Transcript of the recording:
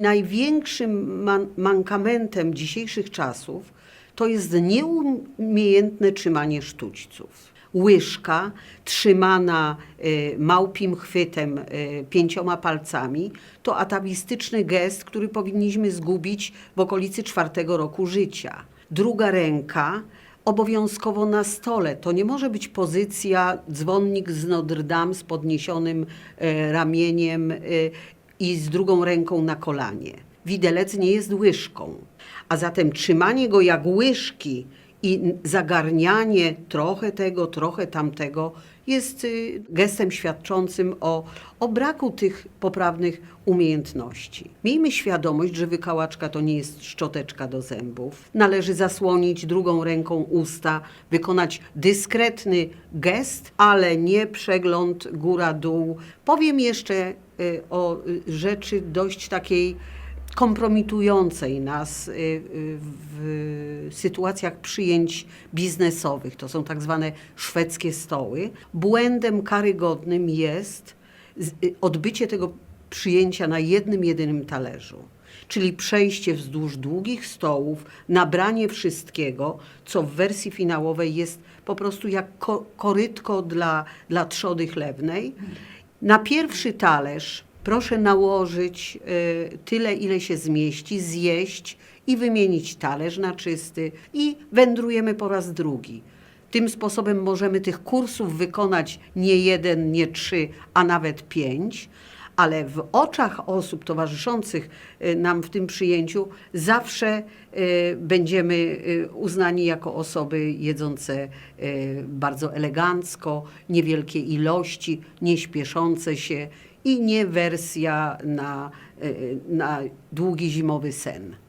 Największym man- mankamentem dzisiejszych czasów to jest nieumiejętne trzymanie sztućców. Łyżka trzymana y, małpim chwytem y, pięcioma palcami to atawistyczny gest, który powinniśmy zgubić w okolicy czwartego roku życia. Druga ręka obowiązkowo na stole. To nie może być pozycja dzwonnik z Notre Dame z podniesionym e, ramieniem e, i z drugą ręką na kolanie. Widelec nie jest łyżką, a zatem trzymanie go jak łyżki i zagarnianie trochę tego, trochę tamtego jest y, gestem świadczącym o, o braku tych poprawnych umiejętności. Miejmy świadomość, że wykałaczka to nie jest szczoteczka do zębów. Należy zasłonić drugą ręką usta, wykonać dyskretny gest, ale nie przegląd góra-dół. Powiem jeszcze y, o y, rzeczy dość takiej kompromitującej nas y, y, w sytuacjach przyjęć biznesowych. To są tak zwane szwedzkie stoły. Błędem karygodnym jest y, odbycie tego przyjęcia na jednym, jedynym talerzu. Czyli przejście wzdłuż długich stołów, nabranie wszystkiego, co w wersji finałowej jest po prostu jak ko- korytko dla, dla trzody chlewnej. Na pierwszy talerz proszę nałożyć y, tyle, ile się zmieści, zjeść i wymienić talerz na czysty i wędrujemy po raz drugi. Tym sposobem możemy tych kursów wykonać nie jeden, nie trzy, a nawet pięć, ale w oczach osób towarzyszących y, nam w tym przyjęciu zawsze y, będziemy uznani jako osoby jedzące bardzo elegancko, niewielkie ilości, nie śpieszące się i nie wersja na, y, na długi zimowy sen.